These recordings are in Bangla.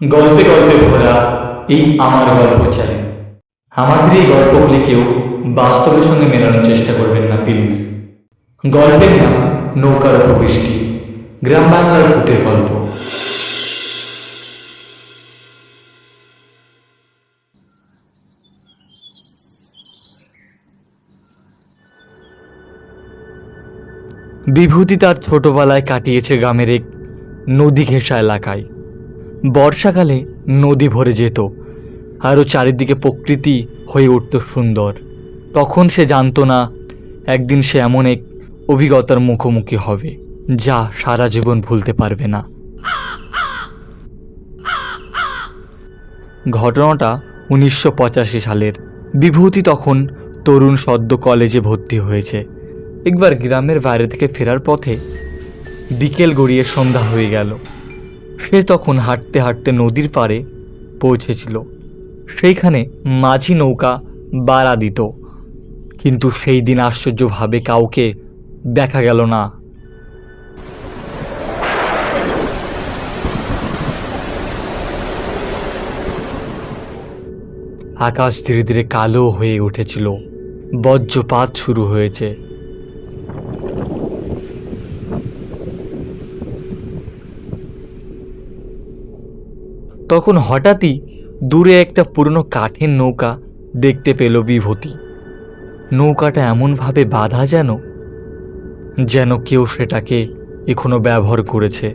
গল্পে গল্পে ভরা এই আমার গল্প চ্যানেল আমাদের এই গল্পগুলি কেউ বাস্তবের সঙ্গে মেলানোর চেষ্টা করবেন না প্লিজ গল্পের নাম নৌকার উপর বৃষ্টি গ্রাম বাংলার ভূতের গল্প। বিভূতি তার ছোটবেলায় কাটিয়েছে গ্রামের এক নদী ঘেঁষা এলাকায়। বর্ষাকালে নদী ভরে যেত, আরও চারিদিকে প্রকৃতি হয়ে উঠত সুন্দর। তখন সে জানতো না, একদিন সে এমন এক অভিজ্ঞতার মুখোমুখি হবে, যা সারা জীবন ভুলতে পারবে না। ঘটনাটা উনিশশো পঁচাশি সালের। বিভূতি তখন তরুণ সদ্য কলেজে ভর্তি হয়েছে। একবার গ্রামের বাইরে থেকে ফেরার পথে বিকেল গড়িয়ে সন্ধ্যা হয়ে গেল। সে তখন হাঁটতে হাঁটতে নদীর পাড়ে পৌঁছেছিল। সেইখানে মাঝি নৌকা বাড়া দিত। কিন্তু সেই দিন আশ্চর্যভাবে কাউকে দেখা গেল না। আকাশ ধীরে ধীরে কালো হয়ে উঠেছিল। বজ্রপাত শুরু হয়েছে। তখন হঠাৎই দূরে একটা পুরনো কাঠের নৌকা দেখতে পেল বিভূতি। নৌকাটা এমনভাবে বাঁধা যেন যেন কেউ সেটাকে এখনও ব্যবহার করেছে।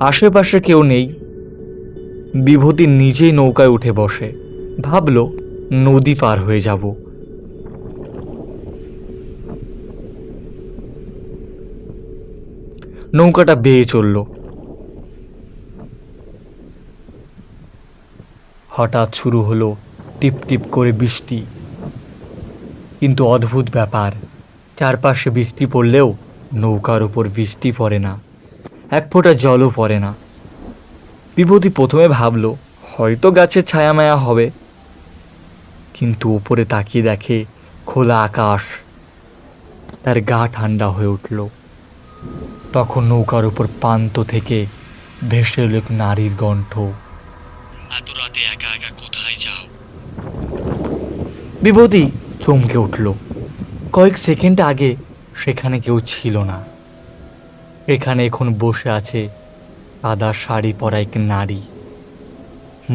আশেপাশে কেউ নেই। বিভূতি নিজেই নৌকায় উঠে বসে, ভাবল, নদী পার হয়ে যাব। নৌকাটা বেয়ে চলল। হঠাৎ শুরু হলো টিপ টিপ করে বৃষ্টি। কিন্তু অদ্ভুত ব্যাপার, চারপাশে বৃষ্টি পড়লেও নৌকার উপর বৃষ্টি পড়ে না, এক ফোঁটা জলও পড়ে না। বিভূতি প্রথমে ভাবলো, হয়তো গাছের ছায়া মায়া হবে। কিন্তু উপরে তাকিয়ে দেখে খোলা আকাশ। তার গা ঠান্ডা হয়ে উঠল। তখন নৌকার উপর প্রান্ত থেকে ভেসে এলো এক নারীর এত রাতে একা একা কোথায় যাও বিভূতি চমকে উঠল। কয়েক সেকেন্ড আগে সেখানে কেউ ছিল না। এখানে এখন বসে আছে সাদা শাড়ি পরা এক নারী।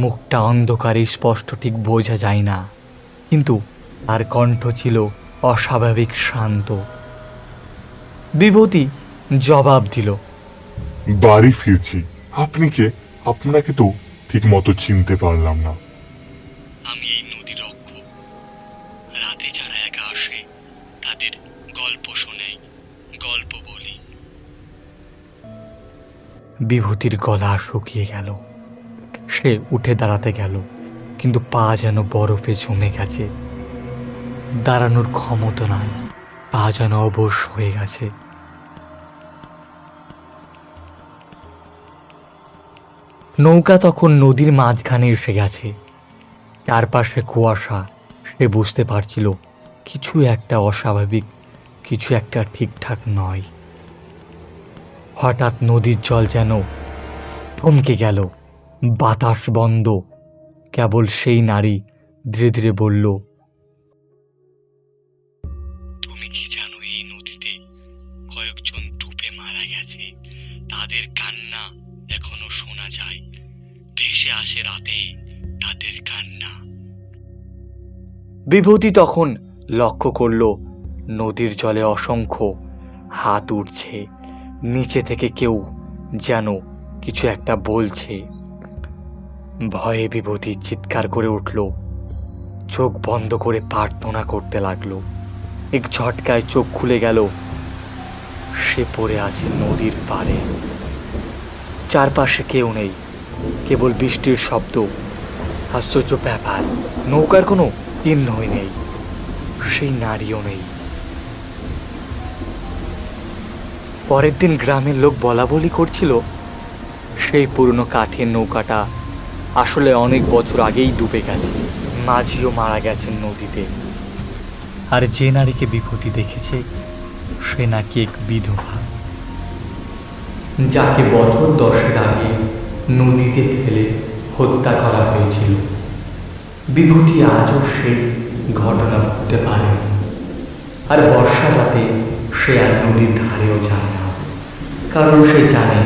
মুখটা অন্ধকারে স্পষ্ট ঠিক বোঝা যায় না, কিন্তু তার কণ্ঠ ছিল অস্বাভাবিক শান্ত। বিভূতি জবাব দিল, বাড়ি ফিরছি। আপনি কে? আপনাকে তো ঠিক মতো চিনতে পারলাম না। শোনাই, গল্প বলি। বিভূতির গলা শুকিয়ে গেল। সে উঠে দাঁড়াতে গেল, কিন্তু পা যেন বরফে জমে গেছে। দাঁড়ানোর ক্ষমতা নাই, পা যেন অবশ হয়ে গেছে। নৌকা তখন নদীর মাঝখানে এসে গেছে। চারপাশে কুয়াশা, সে বুঝতে পারছিল, কিছু একটা অস্বাভাবিক কিছু একটা ঠিকঠাক নয়। হঠাৎ নদীর জল যেন থমকে গেল, বাতাস বন্ধ, কেবল সেই নারী ধীরে ধীরে বলল, তুমি কি জানো এই নদীতে কয়েকজন ডুবে মারা গেছে? তাদের কান্না এখনও শোনা যায়। ভেসে আসে রাতে তাদের কান্না। বিভূতি তখন লক্ষ্য করল নদীর জলে অসংখ্য হাত উঠছে নিচে থেকে কেউ যেন কিছু একটা বলছে। ভয়ে বিভূতি চিৎকার করে উঠল। চোখ বন্ধ করে প্রার্থনা করতে লাগল। এক ঝটকায় চোখ খুলে গেল। সে পড়ে আছে নদীর পাড়ে। চারপাশে কেউ নেই। কেবল বৃষ্টির শব্দ। আশ্চর্য ব্যাপার, নৌকার কোনো চিহ্নই নেই। সেই নারীও নেই। পরের দিন গ্রামের লোক বলা বলি করছিল, সেই পুরনো কাঠের নৌকাটা আসলে অনেক বছর আগেই ডুবে গেছে, মাঝিও মারা গেছেন নদীতে। আর যে নারীকে বিভূতি দেখেছে, সে নাকি এক বিধবা। যাকে বছর দশের আগে নদীতে ফেলে হত্যা করা হয়েছিল। বিভূতি আজও সেই ঘটনা ভুলতে পারে। আর বর্ষা রাতে সে আর নদীর ধারেও যায় কারণ সে জানে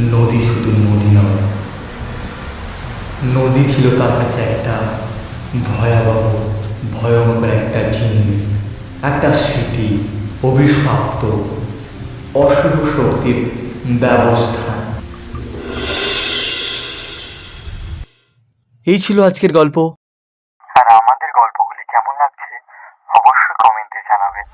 নদী শুধু নদী নয়। নদী ছিল তার কাছে একটা ভয়াবহ, ভয়ঙ্কর একটা জিনিস, একটা স্মৃতি অভিশপ্ত অশুভ শক্তির ব্যবস্থা। এই ছিল আজকের গল্প। আর আমাদের গল্পগুলি কেমন লাগছে অবশ্যই কমেন্টে জানাবেন।